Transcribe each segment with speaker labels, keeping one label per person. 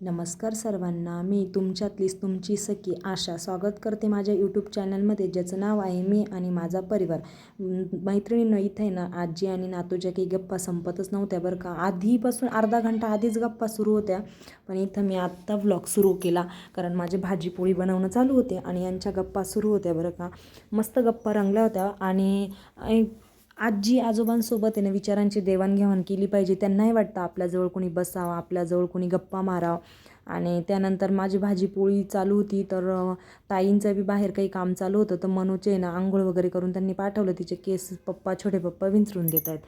Speaker 1: नमस्कार सर्वांना. मी तुमच्यातलीच तुमची सखी आशा. स्वागत करते माझ्या यूट्यूब चॅनलमध्ये ज्याचं नाव आहे मी आणि माझा परिवार. मैत्रिणीनं इथे आहे ना आजी आणि नातूच्या काही गप्पा संपतच नव्हत्या बरं का. आधीपासून अर्धा घंटा आधीच गप्पा सुरू होत्या. पण इथं मी आत्ता व्लॉग सुरू केला. कारण माझी भाजीपोळी बनवणं चालू होते आणि यांच्या गप्पा सुरू होत्या बरं का. मस्त गप्पा रंगल्या होत्या आणि आजी आजोबांसोबत आहे ना विचारांची देवाणघेवाण केली पाहिजे. त्यांनाही वाटतं आपल्याजवळ कोणी बसावं आपल्याजवळ कोणी गप्पा मारावं. आणि त्यानंतर माझी भाजी पोळी चालू होती तर ताईंचं बी बाहेर काही काम चालू होतं तर मनूचे ना आंघोळ वगैरे करून त्यांनी पाठवलं. तिचे केस पप्पा छोटे पप्पा विंचरून देत आहेत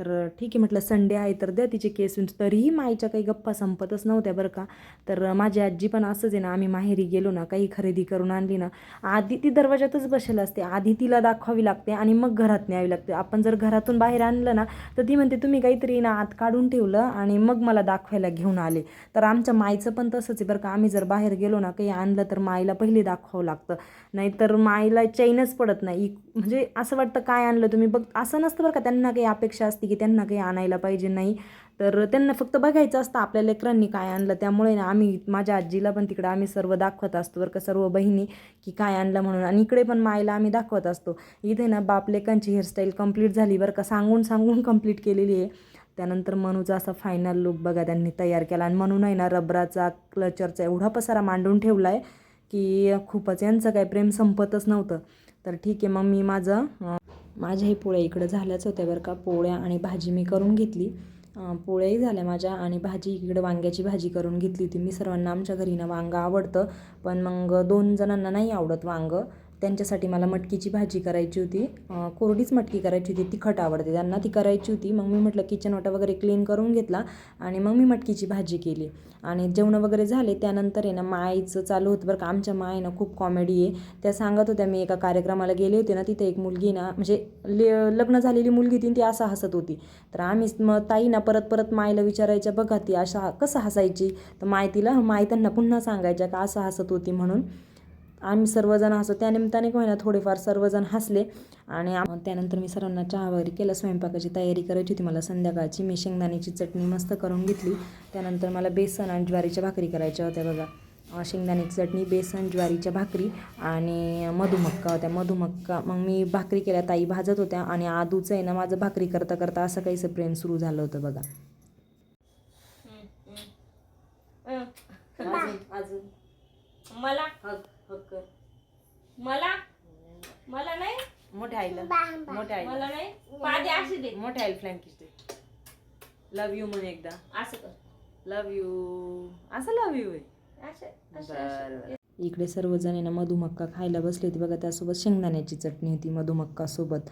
Speaker 1: तर ठीक आहे म्हटलं संडे आहे तर द्या तिचे केस. विंच तरीही माईच्या काही गप्पा संपतच नव्हत्या बरं का. तर माझी आजी पण असंच आहे ना आम्ही माहेरी गेलो ना काही खरेदी करून आणली ना आधी ती दरवाजातच बसेल असते. आधी तिला दाखवावी लागते आणि मग घरात न्यावी लागते. आपण जर घरातून बाहेर आणलं ना तर ती म्हणते तुम्ही काहीतरी ना आत काढून ठेवलं आणि मग मला दाखवायला घेऊन आले. तर आमच्या माईचं पण तसंच आहे बरं का. आम्ही जर बाहेर गेलो ना काही आणलं तर माईला पहिले दाखवावं लागतं. नाहीतर माईला चैनच पडत नाही. म्हणजे असं वाटतं काय आणलं तुम्ही? बघ असं नसतं बरं का त्यांना काही अपेक्षा असते की त्यांना काही आणायला पाहिजे नाही. तर त्यांना फक्त बघायचं असतं आपल्या लेकरांनी काय आणलं. त्यामुळे ना आम्ही माझ्या आजीला पण तिकडं आम्ही सर्व दाखवत असतो बरं का सर्व बहिणी की काय आणलं म्हणून. आणि इकडे पण मायला आम्ही दाखवत असतो. इथे ना बाप लेकांची हेअरस्टाईल कंप्लीट झाली बरं का सांगून सांगून कंप्लीट केलेली आहे. त्यानंतर मनूचा असा फायनल लुक बघा त्यांनी तयार केला. आणि म्हणून आहे ना रबराचा क्लचरचा एवढा पसारा मांडून ठेवला आहे की खूपच यांचं काय प्रेम संपतच नव्हतं. तर ठीक आहे मग मी माझं माझ्याही पोळ्या इकडं झाल्याच होत्या बरं का. पोळ्या आणि भाजी मी करून घेतली. पोळ्याही झाल्या माझ्या आणि भाजी इकडं वांग्याची भाजी करून घेतली होती. मी सर्वांना आमच्या घरी ना वांगं आवडतं. पण मग दोन जणांना नाही आवडत वांगं. त्यांच्यासाठी मला मटकीची भाजी करायची होती. कोरडीच मटकी करायची होती. तिखट आवडते. त्यांना ती करायची होती. मग मी म्हटलं किचन वाटा वगैरे क्लीन करून घेतला आणि मग मी मटकीची भाजी केली. आणि जेवणं वगैरे झाले. त्यानंतर आहे ना मायचं चालू होतं बरं का. आमच्या माय ना खूप कॉमेडी आहे. त्या सांगत होत्या मी एका कार्यक्रमाला गेले होते ना तिथे एक मुलगी ना म्हणजे ले लग्न झालेली मुलगी ती ती असं हसत होती. तर आम्ही मग ताई ना परत परत मायला विचारायच्या बघा ती अशा कसं हसायची? तर माय तिला माय त्यांना पुन्हा सांगायच्या का असं हसत होती म्हणून. आम्ही सर्वजण हसतो. त्या निमित्ताने का होईना थोडेफार सर्वजण हसले आणि त्यानंतर मी सर्वांना चहा वगैरे केला स्वयंपाकाची तयारी करायची होती. मला संध्याकाळची मी शेंगदाण्याची चटणी मस्त करून घेतली. त्यानंतर मला बेसन आणि ज्वारीच्या भाकरी करायच्या होत्या बघा. शेंगदाण्याची चटणी बेसन ज्वारीच्या भाकरी आणि मधुमक्का होत्या. मधुमक्का मग मी भाकरी केल्या ताई भाजत होत्या आणि आदूचं आहे ना माझं भाकरी करता करता असं काहीसं प्रेम सुरू झालं होतं बघा.
Speaker 2: अजून. मला मला? मला नाही?
Speaker 1: मोठ्या आईला. मोठ्या आईला.
Speaker 2: मला नाही? पादी अशी दे.
Speaker 1: मोठ्या आईला फ्लँकिश दे. लव यू म्हणे एकदा.
Speaker 2: असं कर.
Speaker 1: लव यू असं लव यू आहे.
Speaker 2: असं असं असं.
Speaker 1: इकडे सर्वजण आहे ना मधुमक्का खायला बसले होते. बघा त्यासोबत शेंगदाण्याची चटणी होती मधुमक्का सोबत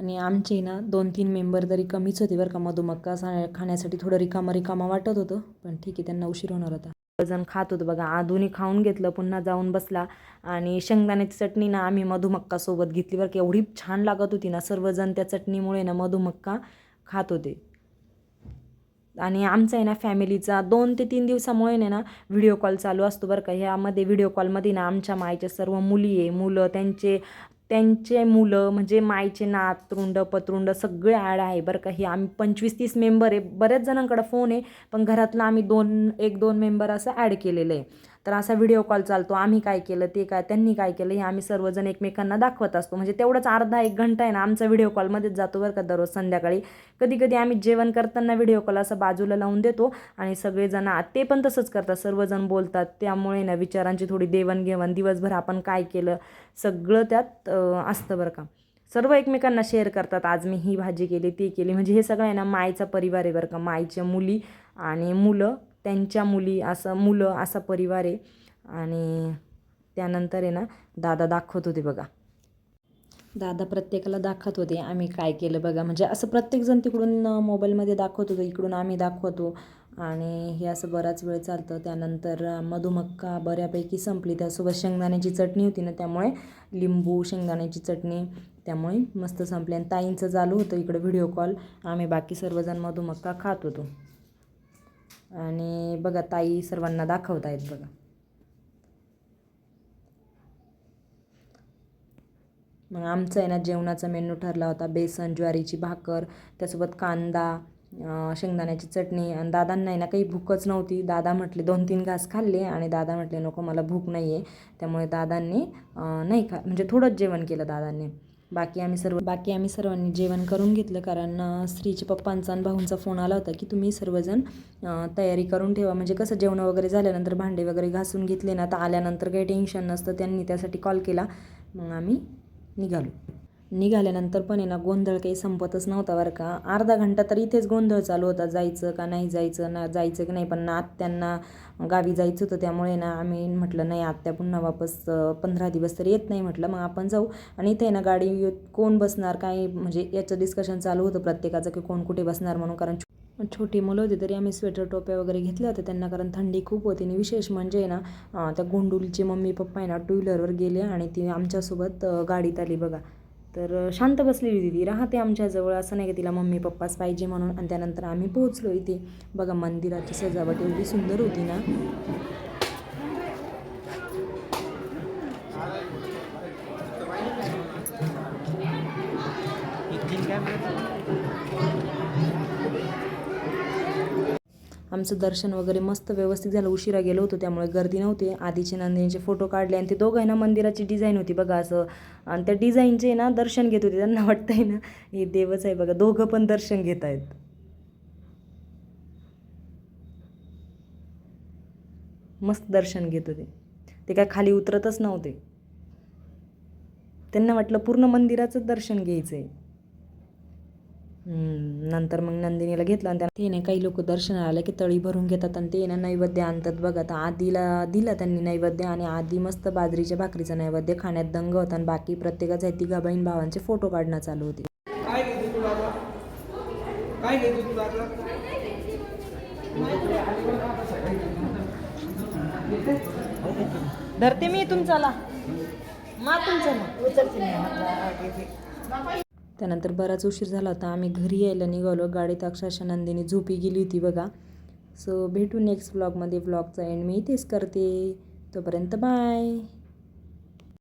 Speaker 1: आणि आमचे ना दोन तीन मेंबर तरी कमीच होते बरं का मधुमक्का सा- खाण्यासाठी. थोडं रिकामा रिकामा वाटत होतं पण ठीक आहे त्यांना उशीर होणार होता. सर्वजण खात होतं बघा. आधुनी खाऊन घेतलं पुन्हा जाऊन बसला. आणि शेंगदाण्याची चटणी ना आम्ही मधुमक्का सोबत घेतली बरं का. एवढी छान लागत होती ना सर्वजण त्या चटणीमुळे ना मधुमक्का खात होते. आणि आमचा आहे ना फॅमिलीचा दोन ते तीन दिवसामुळे ना व्हिडिओ कॉल चालू असतो बरं का. ह्यामध्ये व्हिडिओ कॉलमध्ये ना आमच्या मायच्या सर्व मुली आहे मुलं त्यांचे त्यांचे मुलं म्हणजे मायचे नातरुंड पतरुंड सगळे ॲड आहे बरं का. हे आम्ही पंचवीस तीस मेंबर आहे. बऱ्याच जणांकडं फोन आहे पण घरातलं आम्ही दोन एक दोन मेंबर असं ॲड केलेलं आहे. तर असा व्हिडिओ कॉल चालतो आम्ही काय केलं ते काय त्यांनी काय केलं हे आम्ही सर्वजण एकमेकांना दाखवत असतो. म्हणजे तेवढंच अर्धा एक घंटा आहे ना आमचा व्हिडिओ कॉलमध्येच जातो बरं का दररोज संध्याकाळी. कधी कधी आम्ही जेवण करताना व्हिडिओ कॉल असं बाजूला लावून देतो आणि सगळेजण ते पण तसंच करतात सर्वजण बोलतात. त्यामुळे ना विचारांची थोडी देवाणघेवाण दिवसभर आपण काय केलं सगळं त्यात असतं बरं का. सर्व एकमेकांना शेअर करतात आज मी ही भाजी केली ती केली. म्हणजे हे सगळं आहे ना मायचा परिवार आहे बरं का मायच्या मुली आणि मुलं. त्यांच्या मुली असं मुलं असा परिवार आहे. आणि त्यानंतर आहे ना दादा दाखवत होते बघा. दादा प्रत्येकाला दाखवत होते आम्ही काय केलं बघा. म्हणजे असं प्रत्येकजण तिकडून मोबाईलमध्ये दाखवत होतो इकडून आम्ही दाखवतो. आणि हे असं बराच वेळ चालतं. त्यानंतर मधुमक्का बऱ्यापैकी संपली. त्यासोबत शेंगदाण्याची चटणी होती ना त्यामुळे लिंबू शेंगदाण्याची चटणी त्यामुळे मस्त संपली. आणि ताईंचं चालू होतं इकडं व्हिडिओ कॉल. आम्ही बाकी सर्वजण मधुमक्का खात होतो. आणि बघा ताई सर्वांना दाखवत आहेत बघा. मग आमचं आहे ना जेवणाचा मेनू ठरला होता बेसन ज्वारीची भाकर त्यासोबत कांदा शेंगदाण्याची चटणी. आणि दादांना आहे ना काही भूकच नव्हती. दादा म्हटले दोन तीन घास खाल्ले. आणि दादा म्हटले नको मला भूक नाही आहे त्यामुळे दादांनी नाही खा म्हणजे थोडंच जेवण केलं दादांनी. बाकी आम्ही सर्व बाकी आम्ही सर्वांनी जेवण करून घेतलं कारण स्त्रीच्या पप्पांचा आणि भाऊंचा फोन आला होता की तुम्ही सर्वजण तयारी करून ठेवा. म्हणजे कसं जेवण वगैरे झाल्यानंतर भांडे वगैरे घासून घेतले ना तर आल्यानंतर काही टेन्शन नसतं त्यांनी त्यासाठी कॉल केला. मग आम्ही निघालो. निघाल्यानंतर पण आहे ना गोंधळ काही संपतच नव्हता बरं का. अर्धा घंटा तर इथेच गोंधळ चालू होता जायचं का नाही जायचं ना जायचं की नाही. पण ना आत्यांना गावी जायचं होतं त्यामुळे ना आम्ही म्हटलं नाही आत्या पुन्हा वापस पंधरा दिवस तर येत नाही म्हटलं. मग आपण जाऊ. आणि इथे आहे ना गाडी कोण बसणार काय म्हणजे याचं डिस्कशन चालू होतं प्रत्येकाचं की कोण कुठे बसणार म्हणून. कारण छोटी मुलं होती तरी आम्ही स्वेटर टोप्या वगैरे घेतल्या होत्या त्यांना कारण थंडी खूप होती. आणि विशेष म्हणजे आहे ना त्या गोंडुलीचे मम्मी पप्पा आहे ना टू व्हीलरवर गेले आणि ती आमच्यासोबत गाडीत आली बघा. तर शांत बसलेली होती ती राहते आमच्याजवळ असं नाही का तिला मम्मी पप्पाच पाहिजे म्हणून. आणि त्यानंतर आम्ही पोहोचलो इथे. बघा मंदिराची सजावट एवढी सुंदर होती ना. आमचं दर्शन वगैरे मस्त व्यवस्थित झालं. उशिरा गेलो होतो त्यामुळे गर्दी नव्हती. आधीचे नंदिनीचे फोटो काढले आणि ते दोघं आहे ना मंदिराची डिझाईन होती बघा असं. आणि त्या डिझाईनचे ना दर्शन घेत होते. त्यांना वाटतंय ना हे देवच आहे बघा. दोघं पण दर्शन घेत आहेत. मस्त दर्शन घेत होते. ते काय खाली उतरतच नव्हते. त्यांना वाटलं पूर्ण मंदिराचंच दर्शन घ्यायचं आहे नंतर मग नंदिनीला घेतलं आणि त्यांना ते नाही काही लोक दर्शनाला आले की तळी भरून घेतात आणि ते ना नैवेद्य आणतात बघा. तर आधीला दिला त्यांनी नैवेद्य आणि आधी मस्त बाजरीच्या भाकरीचा नैवेद्य खाण्यात दंग होता आणि बाकी प्रत्येकाचे तिघा बहीण भावांचे फोटो काढणं चालू होते. धरते मी तुमचाला मा तुमचा त्यानंतर बराच उशीर झाला होता. आम्ही घरी यायला निघालो. गाडीत अक्षरशः नंदिनी झोपी गेली होती बघा. सो भेटू नेक्स्ट ब्लॉगमध्ये ब्लॉगचा एंड मी इथेच करते. तोपर्यंत बाय